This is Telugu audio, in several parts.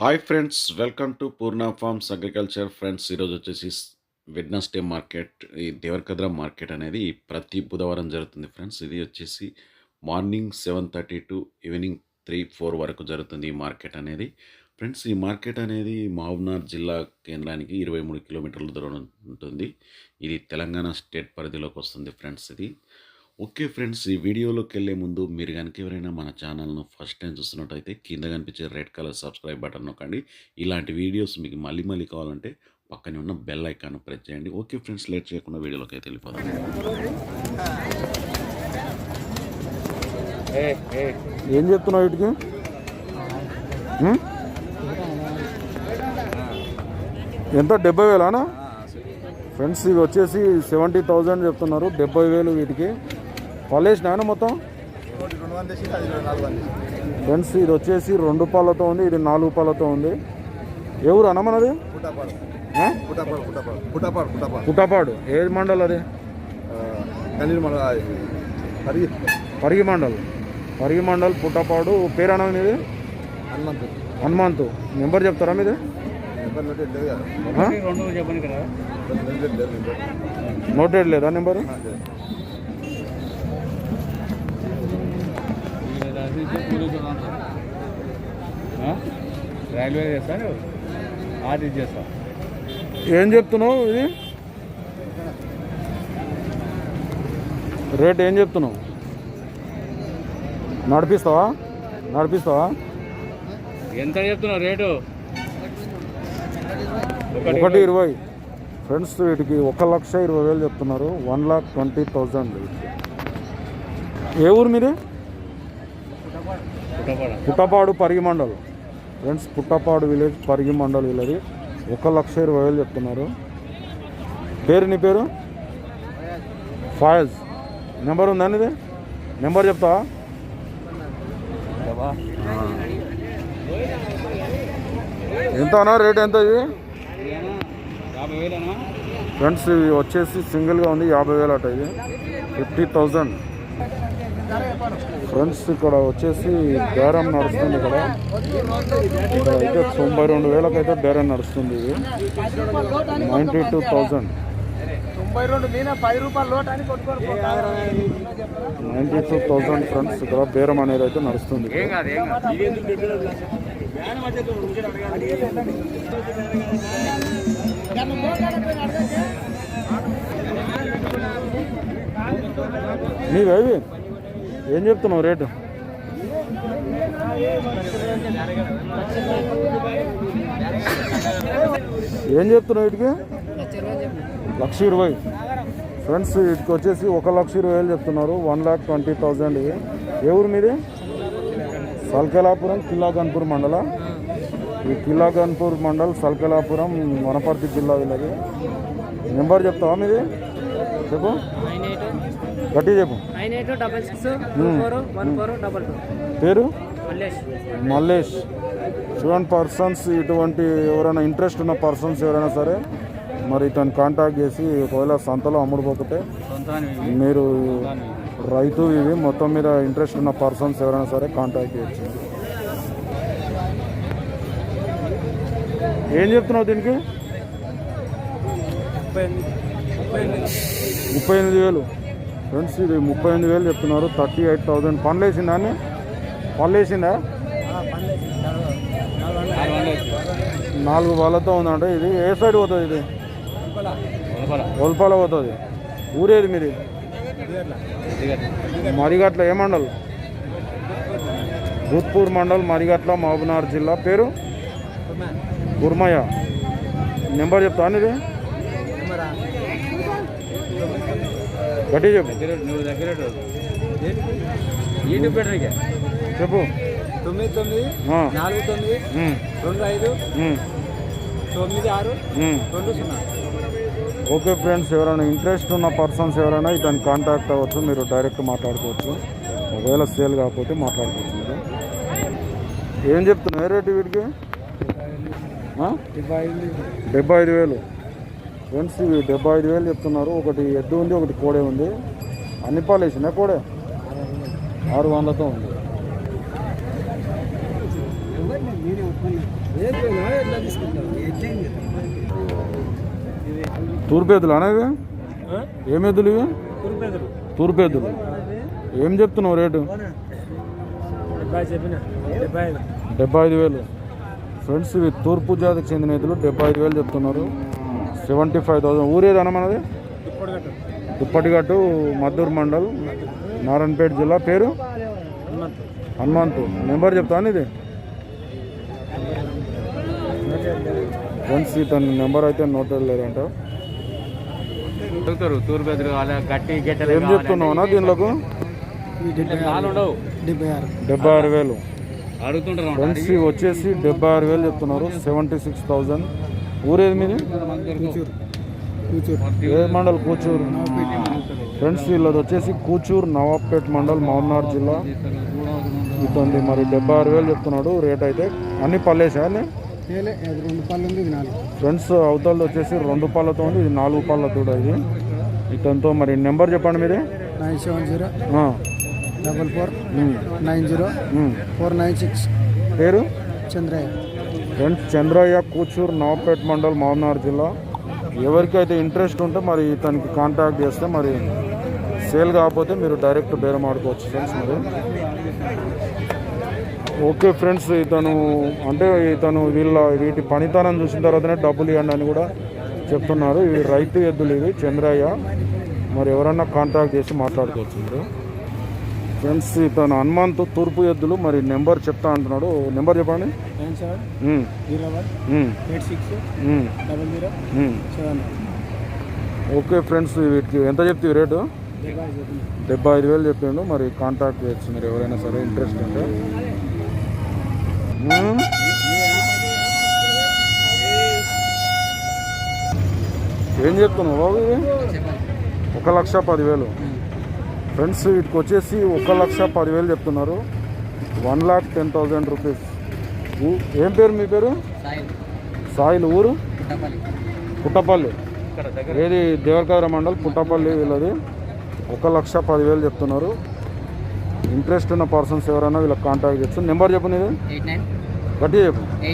Hi friends welcome to Purna farms agriculture friends ఈరోజు వచ్చేసి వెడ్నెస్డే మార్కెట్ ఈ దేవరకద్ర మార్కెట్ అనేది ప్రతి బుధవారం జరుగుతుంది ఫ్రెండ్స్ ఇది వచ్చేసి morning seven thirty to evening three four వరకు జరుగుతుంది ఈ మార్కెట్ అనేది. ఫ్రెండ్స్ ఈ మార్కెట్ అనేది మహబూబ్నగర్ జిల్లా కేంద్రానికి ఇరవై మూడు కిలోమీటర్ల దూరం ఉంటుంది. ఇది తెలంగాణ స్టేట్ పరిధిలోకి వస్తుంది ఫ్రెండ్స్ ఇది. ఓకే ఫ్రెండ్స్ ఈ వీడియోలోకి వెళ్ళే ముందు మీరు కనుక ఎవరైనా మన ఛానల్ను ఫస్ట్ టైం చూస్తున్నట్టయితే కింద కనిపించే రెడ్ కలర్ సబ్స్క్రైబ్ బటన్ నొక్కండి. ఇలాంటి వీడియోస్ మీకు మళ్ళీ మళ్ళీ కావాలంటే పక్కనే ఉన్న బెల్ ఐకాన్ ప్రెస్ చేయండి. ఓకే ఫ్రెండ్స్ లేట్ చేయకుండా వీడియోలోకి అయితే వెళ్ళిపోదాం. ఏం చెప్తున్నావు వీటికి? ఎంత? డెబ్బై వేలానా? ఫ్రెండ్స్ ఇవి వచ్చేసి సెవెంటీ థౌజండ్ చెప్తున్నారు. డెబ్బై వేలు వీటికి. పలేసినాయన మొత్తం? ఫ్రెండ్స్ ఇది వచ్చేసి రెండు పాలతో ఉంది ఇది నాలుగు పాలతో ఉంది. అన్న మనది ఆ? పుట్టపాడు. ఏ మండల్ అది? పరిగి మండల్. పరిగి మండల్ పుట్టపాడు. పేరానా ఇది హనుమంతు. నెంబర్ చెప్తారా మీది? నోటెడ్ లేదా నెంబరు? రైల్వే చేస్తాను చేస్తా. ఏం చెప్తున్నావు ఇది? రేట్ ఏం చెప్తున్నావు? నడిపిస్తావా? నడిపిస్తావా? ఎంత చెప్తున్నావు రేటు? ఒకటి ఇరవై. ఫ్రెండ్స్ వీటికి ఒక లక్ష ఇరవై వేలు చెప్తున్నారు. One lakh twenty thousand. ఏ ఊరు మీది? Puttapada. Parigi mandal. Friends Puttapadu village Parigi mandal village ఒక లక్ష ఇరవై వేలు చెప్తున్నారు. పేరు నీ పేరు? ఫాయజ్ నెంబర్ ఉందా ఇది నెంబర్ చెప్తావా? ఎంత అన్నా? రేట్ ఎంత ఇది? ఫ్రెండ్స్ ఇవి వచ్చేసి సింగిల్గా ఉంది. యాభై వేలు అట ఇది. ఫిఫ్టీ థౌజండ్ ఫ్రెండ్స్ ఇక్కడ వచ్చేసి బేరం నడుస్తుంది ఇక్కడ. ఇక్కడ అయితే తొంభై రెండు వేలకైతే బేరం నడుస్తుంది ఇది. Ninety two thousand. Ninety two thousand friends ఇక్కడ బేరం అనేది అయితే నడుస్తుంది నీవేవి ఏం చెప్తున్నావు రేటు? ఏం చెప్తున్నావు వీటికి? లక్ష ఇరవై. ఫ్రెండ్స్ వీటికి వచ్చేసి ఒక లక్ష ఇరవై వేలు చెప్తున్నారు. One lakh twenty thousand. ఏ ఊరు మీది? సల్కెలాపురం కిల్లాగన్పూర్ మండల. ఈ కిల్లాగన్పూర్ మండల్ సల్కెలాపురం వనపర్తి జిల్లా వీళ్ళది. నెంబర్ చెప్తావా మీది? చెప్పు. గట్టి చెప్పు. Nine eight double six two four one four double two. పేరు? మల్లేష్. మల్లేష్. చూడండి పర్సన్స్ ఇటువంటి ఎవరైనా ఇంట్రెస్ట్ ఉన్న పర్సన్స్ ఎవరైనా సరే మరి ఇతను కాంటాక్ట్ చేసి ఒకవేళ సంతలో అమ్ముడుపోతే సొంతాన్ని మీరు రైతు ఇవి మొత్తం మీద ఇంట్రెస్ట్ ఉన్న పర్సన్స్ ఎవరైనా సరే కాంటాక్ట్ చేయొచ్చు. ఏం చెప్తున్నావు దీనికి? ముప్పై ఎనిమిది వేలు. ఫ్రెండ్స్ ఇది ముప్పై ఎనిమిది వేలు చెప్తున్నారు. థర్టీ ఎయిట్ థౌజండ్ పనులు వేసిందా అని పనులు వేసిందా నాలుగు వాళ్ళతో ఉందంటే ఇది. ఏ సైడ్ పోతుంది ఇది? ఒల్పాల పోతుంది. ఊరేది మీది? మరిగట్ల ఏ మండల్? భూత్పూర్ మండల్ మరిగట్ల మహబూబ్నగర్ జిల్లా. పేరు? గుర్మయ్య నెంబర్ చెప్తాను ఇది? గట్టి చెప్పు. నువ్వు దగ్గర యూట్యూబ్ చెప్పు. తొమ్మిది తొమ్మిది నాలుగు తొమ్మిది రెండు ఐదు తొమ్మిది ఆరు. రెండు సున్నా. ఓకే ఫ్రెండ్స్ ఎవరైనా ఇంట్రెస్ట్ ఉన్న పర్సన్స్ ఎవరైనా ఇతను కాంటాక్ట్ అవ్వచ్చు మీరు డైరెక్ట్ మాట్లాడుకోవచ్చు. ఒకవేళ సేల్ కాకపోతే మాట్లాడుకోవచ్చు. మీరు ఏం చెప్తున్నావు? ఏ రేటు వీటికి ఆ? డెబ్బై ఐదు వేలు. ఫ్రెండ్స్ ఇవి డెబ్బై ఐదు వేలు చెప్తున్నారు. ఒకటి ఎద్దు ఉంది ఒకటి కోడే ఉంది. అన్ని పాలు వేసినా కోడే? ఆరు వందలతో ఉంది. తూర్పేదులు అనేది ఏం ఎద్దులు ఇవి? తూర్పేదులు. ఏం చెప్తున్నావు రేటు? ఐదు డెబ్బై ఐదు వేలు. ఫ్రెండ్స్ ఇవి తూర్పు జాతికి చెందిన ఎద్దులు డెబ్బై ఐదు వేలు చెప్తున్నారు. Seventy five thousand. ఊరేదన్న మనది? దుప్పటిగట్టు. మద్దూరు మండల్ నారాయణపేట జిల్లా. పేరు? హనుమంతు. నెంబర్ చెప్తాను ఇది ఫ్రెండ్స్ ఇతని నెంబర్ అయితే నోట్ లేదంట. ఏం చెప్తున్నావునా దీనిలోకి డెబ్బై ఆరు. వేలు. అడుగుతుంటారు ఫ్రెండ్స్ వచ్చేసి డెబ్బై ఆరు వేలు చెప్తున్నారు. సెవెంటీ సిక్స్ థౌజండ్ ఊరేది మీది? కూచూరు. కూచూరు. ఏ మండల్? కూచూరు. ఫ్రెండ్స్ వీళ్ళది వచ్చేసి కూచూరు నవాబ్పేట్ మండల్ మహమ్నార్ జిల్లా. ఇతని మరి డెబ్బై ఆరు వేలు చెప్తున్నాడు. రేట్ అయితే అన్ని పల్లేసా అన్నీ ఏలే అది రెండు పళ్ళు ఉంది ఇది నాలుగు. ఫ్రెండ్స్ అవతలది వచ్చేసి రెండు పళ్ళతో ఉంది. ఇది నాలుగు పళ్ళ దూడ ఇది. ఇతనితో మరి నెంబర్ చెప్పండి మీది? Nine seven zero. Double four. Nine zero. Four nine six. పేరు? చంద్రయ్య. ఫ్రెండ్స్ చంద్రయ్య కూచూరు నవాబ్పేట్ మండల్ మామనార్ జిల్లా. ఎవరికైతే ఇంట్రెస్ట్ ఉంటే మరి ఇతనికి కాంటాక్ట్ చేస్తే మరి సేల్ కాకపోతే మీరు డైరెక్ట్ బేరం ఆడుకోవచ్చు ఫ్రెండ్స్ మరి. ఓకే ఫ్రెండ్స్ ఇతను అంటే ఇతను వీళ్ళ వీటి పనితనం చూసిన తర్వాతనే డబ్బులు ఇవ్వండి అని కూడా చెప్తున్నారు. ఇవి రైతు ఎద్దులు ఇవి చంద్రయ్య. మరి ఎవరన్నా కాంటాక్ట్ చేసి మాట్లాడుకోవచ్చు మీరు. ఫ్రెండ్స్ ఇతను హనుమంతు తూర్పు ఎద్దులు మరి నెంబర్ చెప్తా అంటున్నాడు. నెంబర్ చెప్పండి. ఓకే ఫ్రెండ్స్ వీటికి ఎంత చెప్తే రేటు? డెబ్బై ఐదు వేలు చెప్పిండు. మరి కాంటాక్ట్ చేయొచ్చు మీరు ఎవరైనా సరే ఇంట్రెస్ట్ ఉంటే. ఏం చెప్తున్నావు బాబు ఒక లక్ష పదివేలు. ఫ్రెండ్స్ వీటికి వచ్చేసి ఒక లక్ష పదివేలు చెప్తున్నారు. One lakh ten thousand rupees. ఊ- ఏం పేరు మీ పేరు? సాయిల్. ఊరు? పుట్టపల్లి. ఏది? దేవరకార మండల్ పుట్టపల్లి వీళ్ళది. ఒక లక్ష పదివేలు చెప్తున్నారు. ఇంట్రెస్ట్ ఉన్న పర్సన్స్ ఎవరైనా వీళ్ళకి కాంటాక్ట్ చేయొచ్చు. నెంబర్ చెప్పు నీది. గట్టిగా చెప్పు.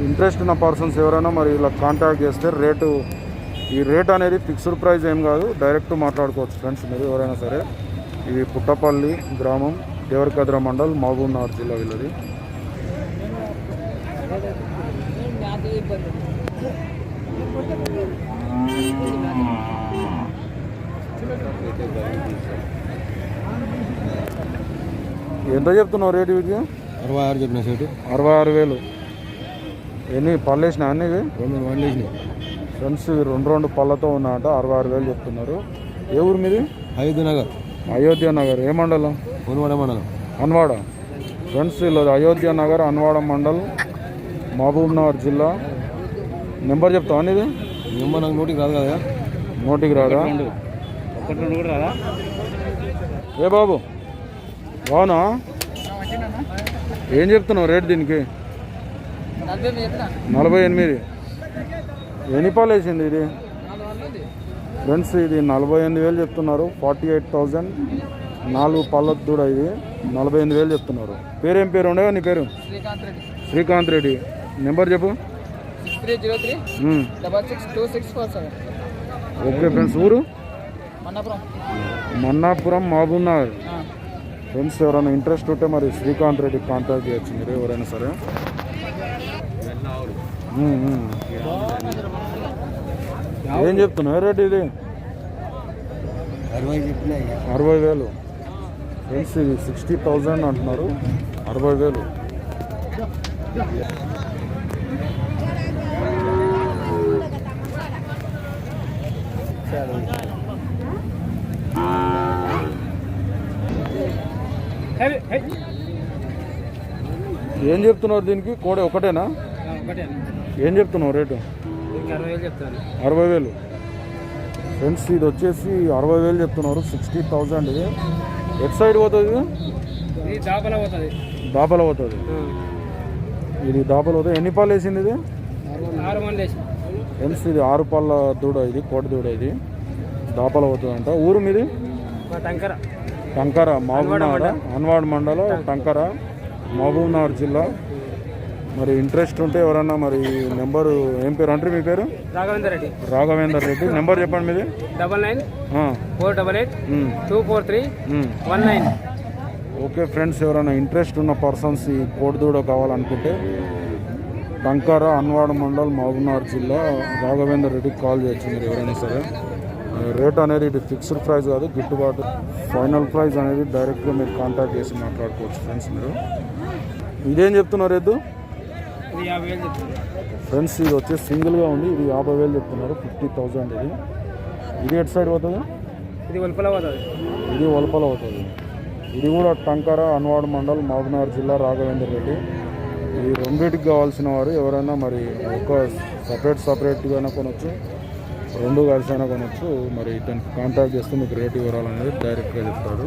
ఇంట్రెస్ట్ ఉన్న పర్సన్స్ ఎవరైనా మరి వీళ్ళకి కాంటాక్ట్ చేస్తే రేటు ఈ రేట్ అనేది ఫిక్స్డ్ ప్రైస్ ఏం కాదు డైరెక్ట్ మాట్లాడుకోవచ్చు ఫ్రెండ్స్ మీరు ఎవరైనా సరే. ఇది పుట్టపల్లి గ్రామం దేవరకద్ర మండల్ మహబూబ్ నగర్ జిల్లా వీళ్ళది. ఎంత చెప్తున్నావు రేటు వీటికి? అరవై ఆరు చెప్పిన సీటు. అరవై ఆరు వేలు. ఎన్ని పళ్ళు వేసినా అన్ని ఫ్రెండ్స్ రెండు రెండు పళ్ళతో ఉన్నాయంట అరవై ఆరు వేలు చెప్తున్నారు. ఏ ఊరు మీది? ఐదు నగర్. అయోధ్య నగర్. ఏ మండలం? కొనుగోడ మండలం. అన్వాడ ఫ్రెండ్స్ వీళ్ళది అయోధ్య నగర్ అన్వాడ మండల్ మహబూబ్ నగర్ జిల్లా. నెంబర్ చెప్తావా ఇది నెంబర్ నాకు నోటికి రాదు కదా. నోటికి రాదా? ఒకటి రెండు. కూడా రాదా? ఏ బాబు? బాగునా ఏం చెప్తున్నావు రేట్ దీనికి? నలభై ఎనిమిది. ఎన్ని పాలు వేసింది ఇది? ఫ్రెండ్స్ ఇది నలభై ఎనిమిది వేలు చెప్తున్నారు. ఫార్టీ ఎయిట్ థౌజండ్ నాలుగు పళ్ళ దూడ ఇది. నలభై ఎనిమిది వేలు చెప్తున్నారు. పేరేం పేరు ఉండగా నీ పేరు? శ్రీకాంత్ రెడ్డి. నెంబర్ చెప్పు. ఓకే ఫ్రెండ్స్ ఊరు? మన్నపురం. మహబూబ్ నగర్ ఫ్రెండ్స్ ఎవరైనా ఇంట్రెస్ట్ ఉంటే మరి శ్రీకాంత్ రెడ్డి కాంటాక్ట్ చేయొచ్చు మీరు ఎవరైనా సరే. ఏం చెప్తున్నావు? రేట్ ఇది? అరవై వేలు. ఫ్రెండ్స్ ఇది సిక్స్టీ థౌజండ్ అంటున్నారు. అరవై వేలు. ఏం చెప్తున్నారు దీనికి? కోడే ఒకటేనా? ఒకటే. ఏం చెప్తున్నావు రేటు? అరవై వేలు ఫ్రెండ్స్ ఇది వచ్చేసి అరవై వేలు చెప్తున్నారు. Sixty thousand. ఇది ఎట్ సైడ్ పోతుంది? దాపలా పోతుంది. దాపల పోతుంది. ఇది దాపల పోతుంది. ఎన్ని పాలు వేసింది ఇది? ఫ్రెండ్స్ ఇది ఆరు పాల దూడ ఇది కోట దూడ ఇది. దాపల పోతుంది అంట. ఊరు మీది? టంకర. టంకర మహబూబ్నగర్? అన్వాడ్ మండలం టంకర మహబూబ్నగర్ జిల్లా. మరి ఇంట్రెస్ట్ ఉంటే ఎవరన్నా మరి నెంబరు ఏం పేరు అంటే మీ పేరు? రాఘవేందర్ రెడ్డి. రాఘవేందర్ రెడ్డి. నెంబర్ చెప్పండి మీది. Double nine four double eight two four three. One nine. Okay friends ఎవరైనా ఇంట్రెస్ట్ ఉన్న పర్సన్స్ ఈ కోడిదూడ కావాలనుకుంటే టంకార అన్వాడ మండల్ మహబూబ్నగర్ జిల్లా రాఘవేందర్ రెడ్డికి కాల్ చేయొచ్చు మీరు ఎవరైనా సరే. రేట్ అనేది ఇది ఫిక్స్డ్ ప్రైస్ కాదు గిట్టుబాటు. ఫైనల్ ప్రైస్ అనేది డైరెక్ట్గా మీరు కాంటాక్ట్ చేసి మాట్లాడుకోవచ్చు ఫ్రెండ్స్ మీరు. ఇదేం చెప్తున్నారు ఎద్దు ఫ్రెండ్స్ ఇది వచ్చేసి సింగిల్గా ఉంది. ఇది యాభై వేలు చెప్తున్నారు. ఫిఫ్టీ థౌజండ్ ఇది. ఇది ఎటు సైడ్ పోతుంది? ఇది ఉల్పల పోతుంది. ఇది వలపల అవుతుంది ఇది కూడా టంకర అన్వాడ్ మండల్ మహబూబ్నగర్ జిల్లా రాఘవేందర్ రెడ్డి. ఈ రెండింటికి కావాల్సిన వారు ఎవరైనా మరి ఒక సపరేట్ సపరేట్గా కొనొచ్చు. రెండు కలిసి అయినా కొనొచ్చు. మరి ఇతనికి కాంటాక్ట్ చేస్తే మీకు రేట్ వివరాలు అనేది డైరెక్ట్గా చెప్తాడు.